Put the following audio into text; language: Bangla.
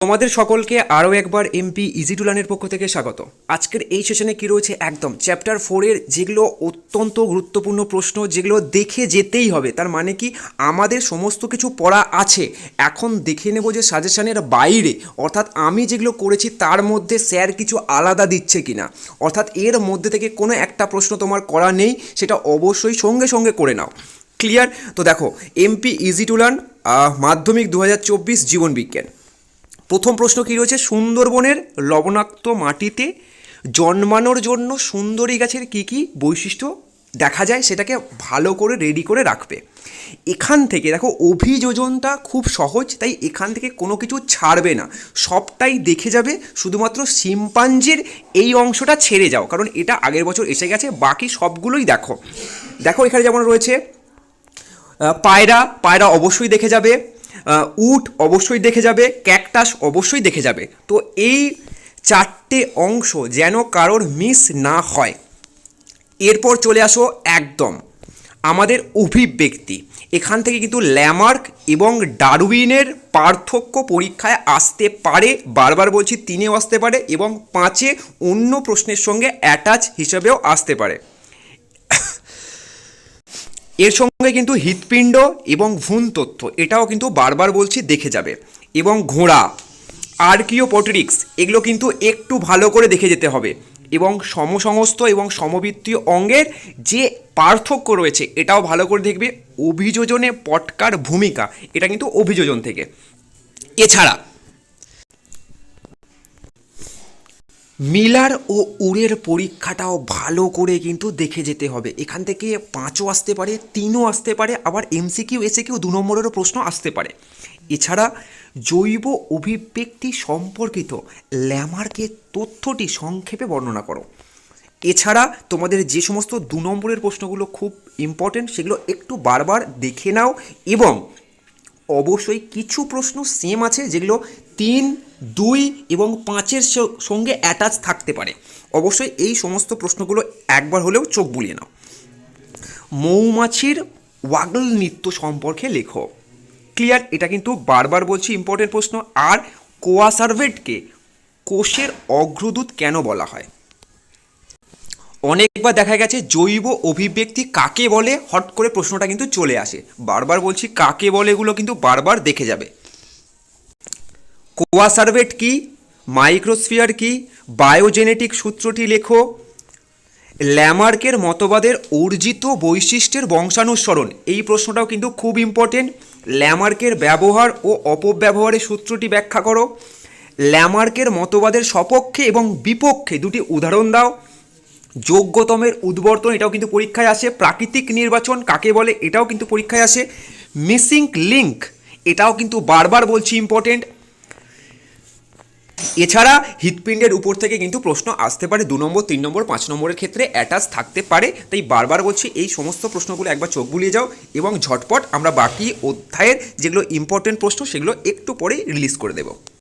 তোমাদের সকলকে আরও একবার এমপি ইজি টুলানের পক্ষ থেকে স্বাগত। আজকের এই সেশনে কী রয়েছে একদম চ্যাপ্টার ফোরের যেগুলো অত্যন্ত গুরুত্বপূর্ণ প্রশ্ন, যেগুলো দেখে যেতেই হবে। তার মানে কি আমাদের সমস্ত কিছু পড়া আছে। এখন দেখে নেব যে সাজেশনের বাইরে, অর্থাৎ আমি যেগুলো করেছি তার মধ্যে স্যার কিছু আলাদা দিচ্ছে কিনা। অর্থাৎ এর মধ্যে থেকে কোনো একটা প্রশ্ন তোমার করা নেই, সেটা অবশ্যই সঙ্গে সঙ্গে করে নাও। ক্লিয়ার? তো দেখো, এমপি ইজি টুলান মাধ্যমিক দু জীবন বিজ্ঞান। প্রথম প্রশ্ন কী রয়েছে? সুন্দরবনের লবণাক্ত মাটিতে জন্মানোর জন্য সুন্দরী গাছের কী কী বৈশিষ্ট্য দেখা যায়? সেটাকে ভালো করে রেডি করে রাখবে। এখান থেকে দেখো অভিযোজনটা খুব সহজ, তাই এখান থেকে কোনো কিছু ছাড়বে না। সবটাই দেখে যাবে, শুধুমাত্র শিম্পাঞ্জির এই অংশটা ছেড়ে যাও, কারণ এটা আগের বছর এসে গেছে, বাকি সবগুলোই দেখো। দেখো, এখানে যেমন রয়েছে পায়রা পায়রা অবশ্যই দেখে যাবে। উট অবশ্যই দেখে যাবে, ক্যাকটাস অবশ্যই দেখে যাবে। তো এই চারটে অংশ যেন কারোর মিস না হয়। এরপর চলে আসো একদম। আমাদের অভিব্যক্তি। এখান থেকে কিন্তু ল্যামার্ক এবং ডারউইনের পার্থক্য পরীক্ষায় আসতে পারে, বারবার বলছি তিনেও আসতে পারে এবং পাঁচে অন্য প্রশ্নের সঙ্গে অ্যাটাচ হিসেবেও আসতে পারে। এর সঙ্গে কিন্তু হৃৎপিণ্ড এবং ভ্রূণ তথ্য, এটাও কিন্তু বারবার বলছি দেখে যাবে। এবং ঘোড়া, আর্কিওপটেরিক্স, এগুলো কিন্তু একটু ভালো করে দেখে যেতে হবে। এবং সমসংস্থ এবং সমবৃত্তীয় অঙ্গের যে পার্থক্য রয়েছে, এটাও ভালো করে দেখবে। অভিযোজনে পটকার ভূমিকা, এটা কিন্তু অভিযোজন থেকে। এছাড়া মিলার ও উড়ের পরীক্ষাটাও ভালো করে কিন্তু দেখে যেতে হবে। এখান থেকে পাঁচও আসতে পারে, তিনও আসতে পারে, আবার এমসিকিউ এসে কিউ দু নম্বরেরও প্রশ্ন আসতে পারে। এছাড়া জৈব অভিব্যক্তি সম্পর্কিত ল্যামার্কের তথ্যটি সংক্ষেপে বর্ণনা করো। এছাড়া তোমাদের যে সমস্ত দু নম্বরের প্রশ্নগুলো খুব ইম্পর্টেন্ট সেগুলো একটু বারবার দেখে নাও এবং অবশ্যই কিছু প্রশ্ন সেম আছে যেগুলো তিন, দুই এবং পাঁচের সঙ্গে অ্যাটাচ থাকতে পারে। অবশ্যই এই সমস্ত প্রশ্নগুলো একবার হলেও চোখ বুলিয়ে নাও। মৌমাছির ওয়াগল নৃত্য সম্পর্কে লেখো। ক্লিয়ার এটা কিন্তু বারবার বলছি ইম্পর্টেন্ট প্রশ্ন। আর কোয়াসার্ভেটকে কোষের অগ্রদূত কেন বলা হয়? অনেকবার দেখা গেছে জৈব অভিব্যক্তি কাকে বলে? হট করে প্রশ্নটা কিন্তু চলে আসে। বারবার বলছি কাকে বলে এগুলো কিন্তু বারবার দেখে যাবে। কোয়াসার্ভেট কি? মাইক্রোস্ফিয়ার কি? বায়োজেনেটিক সূত্রটি লেখো। ল্যামার্কের মতবাদের অর্জিত বৈশিষ্ট্যের বংশানুসরণ। এই প্রশ্নটাও কিন্তু খুব ইম্পর্টেন্ট ল্যামার্কের ব্যবহার ও অপব্যবহারের সূত্রটি ব্যাখ্যা করো। ল্যামার্কের মতবাদের সপক্ষে এবং বিপক্ষে দুটি উদাহরণ দাও। যোগ্যতমের উদ্বর্তন এটাও কিন্তু পরীক্ষায় আসে। প্রাকৃতিক নির্বাচন কাকে বলে এটাও কিন্তু পরীক্ষায় আসে। মিসিং লিঙ্ক এটাও কিন্তু বারবার বলছি ইম্পর্টেন্ট এছাড়া হৃৎপিণ্ডের উপর থেকে কিন্তু প্রশ্ন আসতে পারে, দু নম্বর, তিন নম্বর, পাঁচ নম্বরের ক্ষেত্রে অ্যাটাচ থাকতে পারে। তাই বারবার বলছি, এই সমস্ত প্রশ্নগুলো একবার চোখ বুলিয়ে যাও এবং ঝটপট আমরা বাকি অধ্যায়ের যেগুলো ইম্পর্টেন্ট প্রশ্ন সেগুলো একটু পরেই রিলিজ করে দেবো।